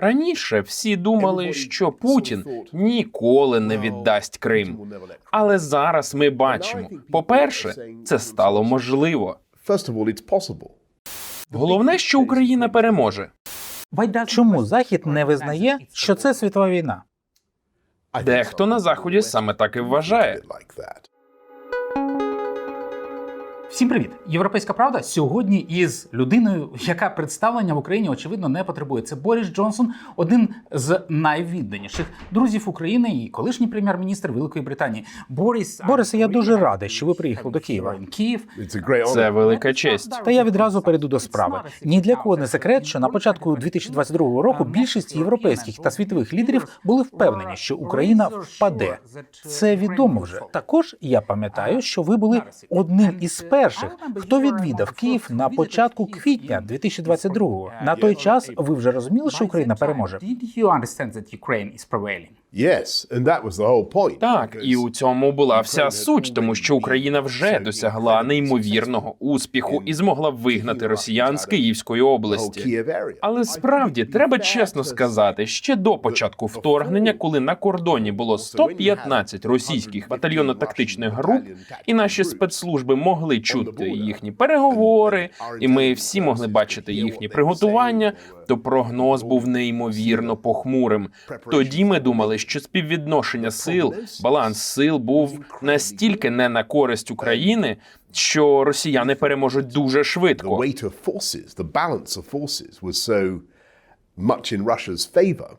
Раніше всі думали, що Путін ніколи не віддасть Крим. Але зараз ми бачимо: по-перше, це стало можливо. Головне, що Україна переможе. Чому Захід не визнає, що це світова війна? Дехто на заході саме так і вважає. Всім привіт! Європейська правда сьогодні із людиною, яка представлення в Україні очевидно не потребує. Це Борис Джонсон, один з найвідданіших друзів України і колишній прем'єр-міністр Великої Британії. Борис, Борисе, я дуже радий, що ви приїхали до Києва. Київ Це велика честь. Та я відразу перейду до справи. Ні для кого не секрет, що на початку 2022 року більшість європейських та світових лідерів були впевнені, що Україна впаде. Це відомо вже. Також я пам'ятаю, що ви були одним із перших, хто відвідав Київ на початку квітня 2022-го. На той час ви вже розуміли, що Україна переможе. Так, і у цьому була вся суть, тому що Україна вже досягла неймовірного успіху і змогла вигнати росіян з Київської області. Але справді треба чесно сказати, ще до початку вторгнення, коли на кордоні було 115 російських батальйонно-тактичних груп, і наші спецслужби могли чути їхні переговори, і ми всі могли бачити їхні приготування. То прогноз був неймовірно похмурим. Тоді ми думали, що співвідношення сил, баланс сил був настільки не на користь України, що росіяни переможуть дуже швидко. much in Russia's favor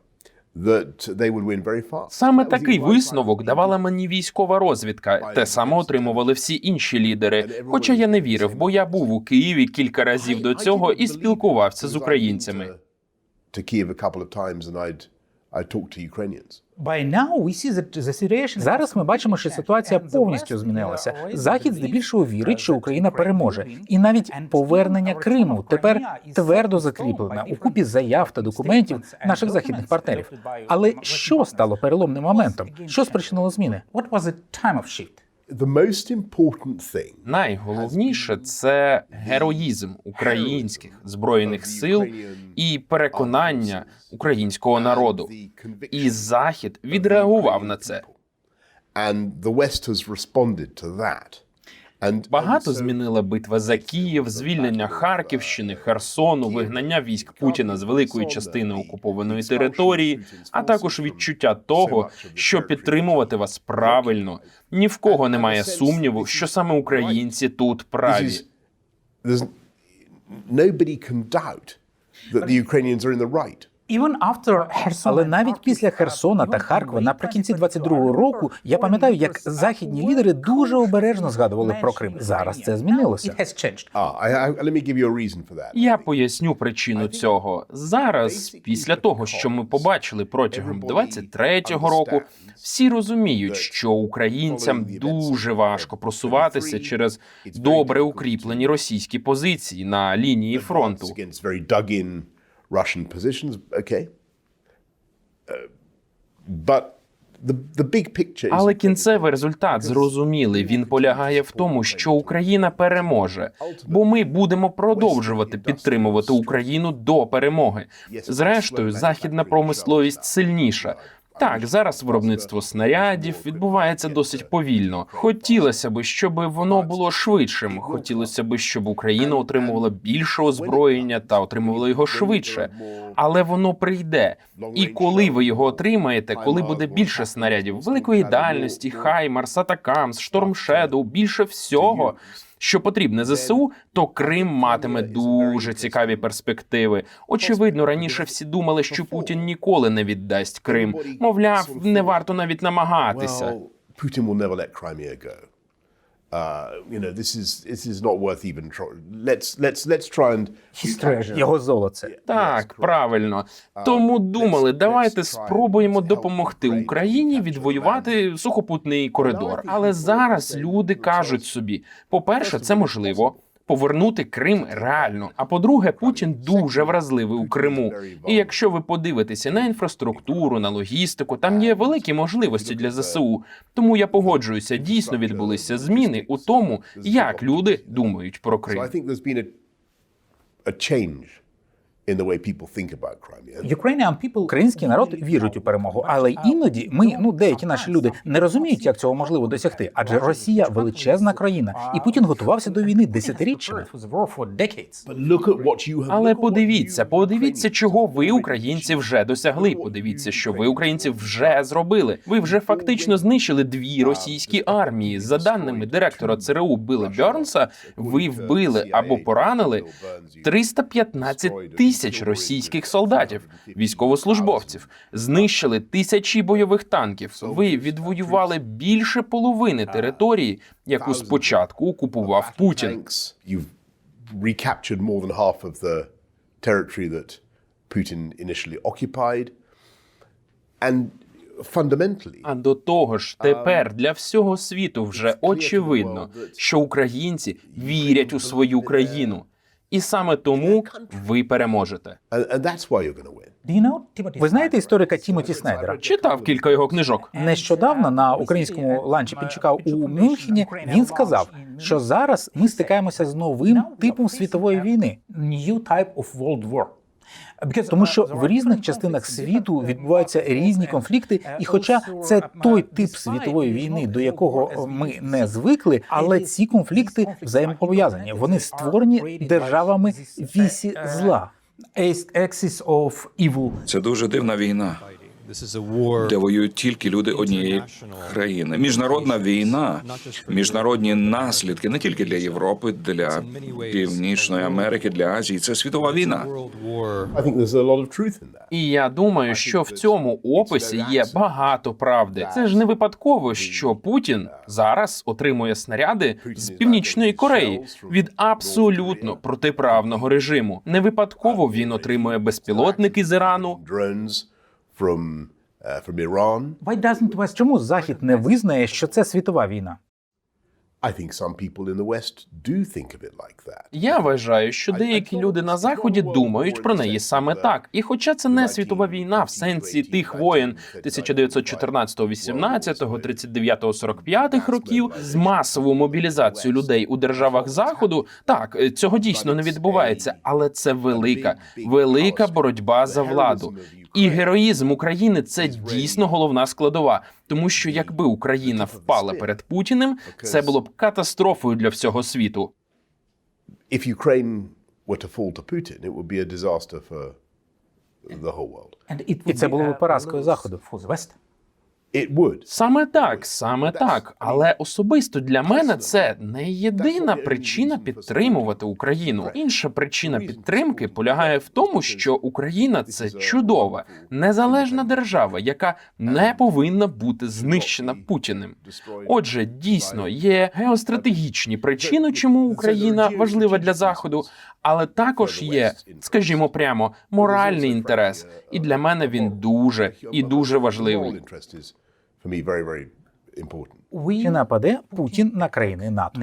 Саме такий висновок давала мені військова розвідка. Те саме отримували всі інші лідери. Хоча я не вірив, бо я був у Києві кілька разів до цього і спілкувався з українцями. To Kiev a couple of times and I'd I'd talk to Ukrainians. Зараз ми бачимо, що ситуація повністю змінилася. Захід здебільшого вірить, що Україна переможе, і навіть повернення Криму тепер твердо закріплене у купі заяв та документів наших західних партнерів. Але що стало переломним моментом? Що спричинило зміни? What was the time of shift? The most important thing Найголовніше це героїзм українських збройних сил і переконання українського народу. І захід відреагував на це. and the West has responded to that. And Багато змінила битва за Київ, звільнення Харківщини, Херсону, вигнання військ Путіна з великої частини окупованої території, а також відчуття того, що підтримувати вас правильно. Ні в кого немає сумніву, що саме українці тут праві. nobody can doubt that the Ukrainians are in the right. Але навіть після Херсона та Харкова наприкінці 22-го року я пам'ятаю, як західні лідери дуже обережно згадували про Крим. Зараз це змінилося. I, I, let me give you a reason for that. Я поясню причину цього зараз. Після того, що ми побачили протягом 23-го року, всі розуміють, що українцям дуже важко просуватися через добре укріплені російські позиції на лінії фронту. Russian positions. Okay, uh, but the the big picture is Але кінцевий результат зрозумілий. Він полягає в тому, що Україна переможе, бо ми будемо продовжувати підтримувати Україну до перемоги. Зрештою, західна промисловість сильніша. Так, зараз виробництво снарядів відбувається досить повільно. Хотілося б, щоб воно було швидшим. Хотілося б, щоб Україна отримувала більше озброєння та отримувала його швидше. Але воно прийде. І коли ви його отримаєте, коли буде більше снарядів великої дальності, Хаймарс, Атакамс, Шторм Шедоу, більше всього. Що потрібне ЗСУ, то Крим матиме дуже цікаві перспективи. Очевидно, раніше всі думали, що Путін ніколи не віддасть Крим. Мовляв, не варто навіть намагатися. Putin will never let Crimea go. Uh, you know, this is this is not worth even try. Let's let's let's try and Його золоце. Так, правильно. Тому думали, давайте спробуємо допомогти Україні відвоювати сухопутний коридор. Але зараз люди кажуть собі: по-перше, це можливо. Повернути Крим реально. А по-друге, Путін дуже вразливий у Криму. І якщо ви подивитеся на інфраструктуру, на логістику, там є великі можливості для ЗСУ. Тому я погоджуюся, дійсно відбулися зміни у тому, як люди думають про Крим. Ukrainian people, український народ вірить у перемогу, але іноді ми, ну деякі наші люди, не розуміють, як цього можливо досягти. Адже Росія величезна країна, і Путін готувався до війни десятиріччями. But look at what you have. Але look at what подивіться, подивіться, чого ви, українці, вже досягли. Подивіться, що ви, українці, вже зробили. Ви вже фактично знищили дві російські армії. За даними директора ЦРУ Билла Бьорнса, ви вбили або поранили 315 тисяч російських солдатів, військовослужбовців, знищили тисячі бойових танків. Ви відвоювали більше половини території, яку спочатку окупував Путін. And А до того ж, тепер для всього світу вже очевидно, що українці вірять у свою країну, і саме тому ви переможете. Ви знаєте історика Тімоті Снайдера? Читав кілька його книжок. Нещодавно на українському ланчі Пінчука у Мюнхені він сказав, що зараз ми стикаємося з новим типом світової війни. New type of world war. Тому що в різних частинах світу відбуваються різні конфлікти, і хоча це той тип світової війни, до якого ми не звикли, але ці конфлікти взаємопов'язані. Вони створені державами вісі зла. Axis of evil. Це дуже дивна війна, де воюють тільки люди однієї країни. Міжнародна війна, міжнародні наслідки не тільки для Європи, для Північної Америки, для Азії. Це світова війна. І я думаю, що в цьому описі є багато правди. Це ж не випадково, що Путін зараз отримує снаряди з північної Кореї від абсолютно протиправного режиму. Не випадково він отримує безпілотники з Ірану. From uh, from Iran. Why doesn't West... Чому Захід не визнає, що це світова війна? I think some people in the West do think of it like that. Я вважаю, що деякі люди на заході думають про неї саме так. І хоча це не світова війна в сенсі тих воєн 1914-18, 39-45 років з масовою мобілізацією людей у державах заходу, так цього дійсно не відбувається, але це велика, велика боротьба за владу. І героїзм України це дійсно головна складова, тому що якби Україна впала перед Путіним, це було б катастрофою для всього світу. If Ukraine were to fall to Putin, it would be a disaster for the whole world. І це було б поразкою заходу. Would. Саме так, саме так. Але особисто для мене це не єдина причина підтримувати Україну. Інша причина підтримки полягає в тому, що Україна це чудова, незалежна держава, яка не повинна бути знищена Путіним. Отже, дійсно є геостратегічні причини, чому Україна важлива для заходу, але також є, скажімо прямо, моральний інтерес, і для мене він дуже і дуже важливий. Чи нападе Путін на країни НАТО?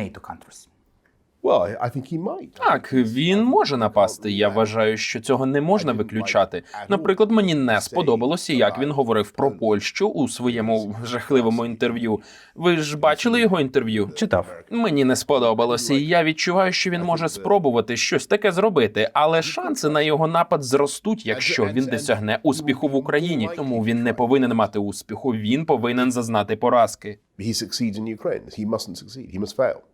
Так, він може напасти. Я вважаю, що цього не можна виключати. Наприклад, мені не сподобалося, як він говорив про Польщу у своєму жахливому інтерв'ю. Ви ж бачили його інтерв'ю? Читав. Мені не сподобалося, і я відчуваю, що він може спробувати щось таке зробити, але шанси на його напад зростуть, якщо він досягне успіху в Україні. Тому він не повинен мати успіху. Він повинен зазнати поразки. He succeeds in Ukraine. He mustn't succeed. He must fail.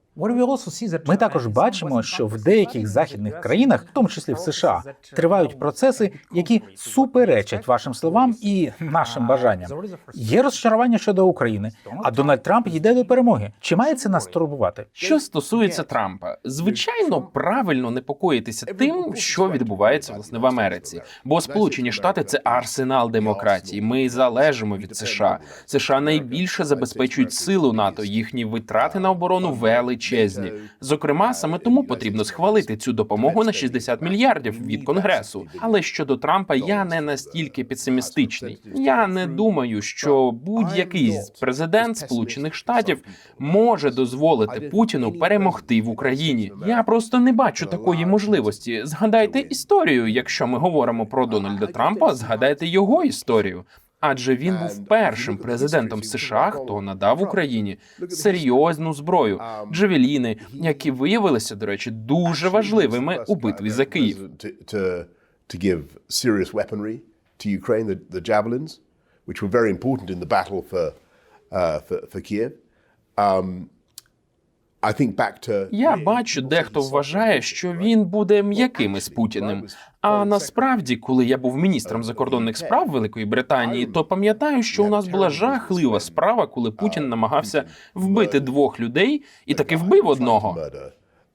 Ми також бачимо, що в деяких західних країнах, в тому числі в США, тривають процеси, які суперечать вашим словам і нашим бажанням. Є розчарування щодо України, а Дональд Трамп йде до перемоги. Чи має це нас турбувати? Що стосується Трампа, звичайно, правильно непокоїтися тим, що відбувається власне в Америці, бо Сполучені Штати це арсенал демократії. Ми залежимо від США. США найбільше забезпечують силу НАТО. Їхні витрати на оборону величезні. Зокрема, саме тому потрібно схвалити цю допомогу на 60 мільярдів від конгресу. Але щодо Трампа я не настільки песимістичний. Я не думаю, що будь-який президент Сполучених Штатів може дозволити Путіну перемогти в Україні. Я просто не бачу такої можливості. Згадайте історію. Якщо ми говоримо про Дональда Трампа, згадайте його історію. Адже він був першим президентом США, хто надав Україні серйозну зброю, джавеліни, які виявилися, до речі, дуже важливими у битві за Київ. Which were very important in the battle for, uh, for, for Kiev. Um, I think back to Я бачу, дехто вважає, що він буде м'яким із Путіним. А насправді, коли я був міністром закордонних справ Великої Британії, то пам'ятаю, що у нас була жахлива справа, коли Путін намагався вбити двох людей і таки вбив одного.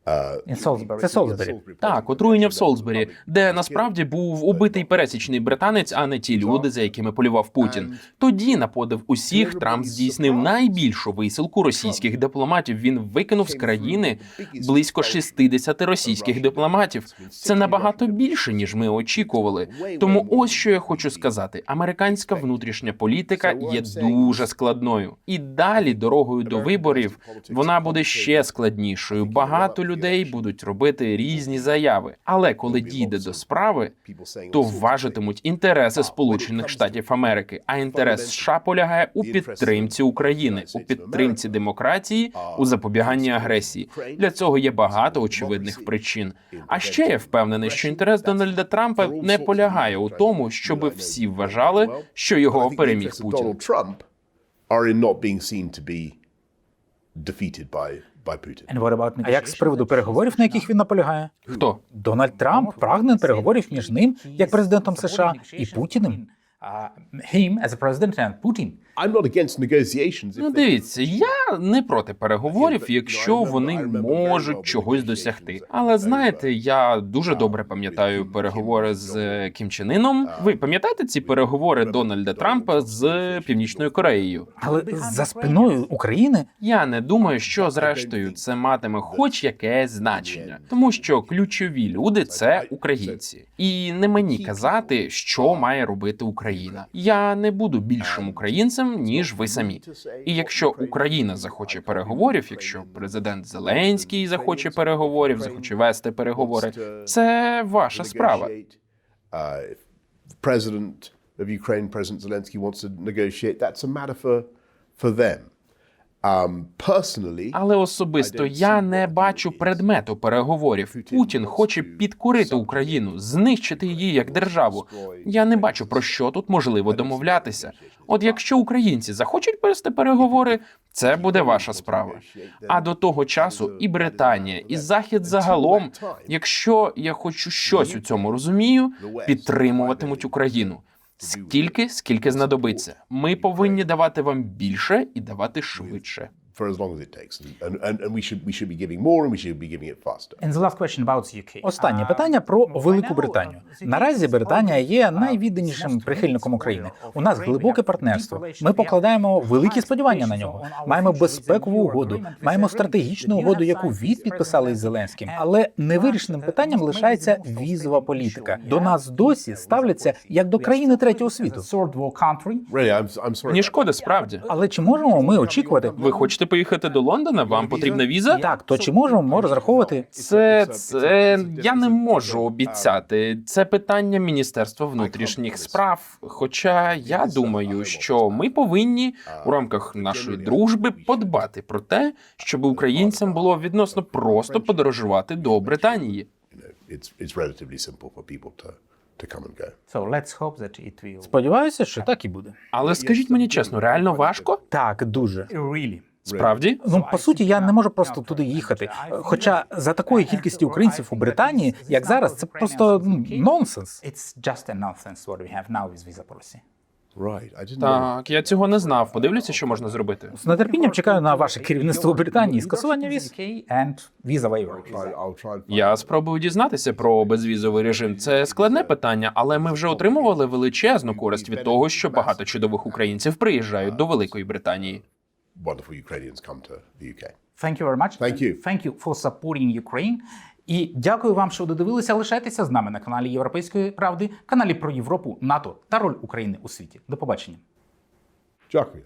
Salisbury. Це Солсбері. Так, отруєння в Солсбері, де насправді був убитий пересічний британець, а не ті люди, за якими полював Путін. Тоді, на подив усіх, Трамп здійснив найбільшу висилку російських дипломатів. Він викинув з країни близько 60 російських дипломатів. Це набагато більше ніж ми очікували. Тому ось що я хочу сказати: американська внутрішня політика є дуже складною, і далі дорогою до виборів вона буде ще складнішою. Багато людей будуть робити різні заяви. Але коли дійде до справи, то важитимуть інтереси Сполучених Штатів Америки. А інтерес США полягає у підтримці України, у підтримці демократії, у запобіганні агресії. Для цього є багато очевидних причин. А ще я впевнений, що інтерес Дональда Трампа не полягає у тому, щоб всі вважали, що його переміг Путін. Are in not being seen to be defeated by. А як з приводу переговорів, на яких він наполягає? Хто Дональд Трамп прагне переговорів між ним як президентом США і Путіним. Him as a president and Putin. I'm not against negotiations. Ну, дивіться, я не проти переговорів, якщо вони можуть чогось досягти. Але знаєте, я дуже добре пам'ятаю переговори з Кім Чен Іном. Ви пам'ятаєте ці переговори Дональда Трампа з Північною Кореєю? Але за спиною України? Я не думаю, що зрештою це матиме хоч якесь значення, тому що ключові люди це українці, і не мені казати, що має робити Україна. Я не буду більшим українцем ніж ви самі. І якщо Україна захоче переговорів, якщо президент Зеленський захоче переговорів, захоче вести переговори, це ваша справа. Президент Uh, of Ukraine, President Zelensky, wants to negotiate, that's a matter for, for them. Um, Але особисто я не бачу предмету переговорів. Путін хоче підкорити Україну, знищити її як державу. Я не бачу про що тут можливо домовлятися. От якщо українці захочуть вести переговори, це буде ваша справа. А до того часу і Британія, і Захід загалом, якщо я хочу щось у цьому розумію, підтримуватимуть Україну. Стільки, скільки знадобиться. Ми повинні давати вам більше і давати швидше. For as long as it takes, and, and, and we should we should be giving more, and we should be giving it faster. And the last question about UK. Останнє питання про Велику Британію. Наразі Британія є найвідданішим прихильником України. У нас глибоке партнерство. Ми покладаємо великі сподівання на нього. Маємо безпекову угоду, маємо стратегічну угоду, яку від підписали із Зеленським. Але невирішеним питанням лишається візова політика. До нас досі ставляться як до країни третього світу. Third world country. Really, I'm, I'm sorry. Мені шкода, справді. Але чи можемо ми очікувати? Ви хочете поїхати до Лондона? Вам потрібна віза? Так, то чи можемо ми розраховувати? Це це я не можу обіцяти. Це питання Міністерства внутрішніх справ. Хоча я думаю, що ми повинні у рамках нашої дружби подбати про те, щоб українцям було відносно просто подорожувати до Британії. Сподіваюся, що так і буде. Але скажіть мені чесно, реально важко? Так, дуже. really. Справді? Ну, по суті, я не можу просто туди їхати. Хоча за такої кількості українців у Британії, як зараз, це просто ну, нонсенс. Так, я цього не знав. Подивлюся, що можна зробити. З нетерпінням чекаю на ваше керівництво у Британії скасування віз. Я спробую дізнатися про безвізовий режим. Це складне питання, але ми вже отримували величезну користь від того, що багато чудових українців приїжджають до Великої Британії. Wonderful Ukrainians come to the UK. Thank you very much. Thank you. Thank you for supporting Ukraine. І дякую вам, що додивилися. Лишайтеся з нами на каналі Європейської правди, каналі про Європу, НАТО та роль України у світі. До побачення. Дякую.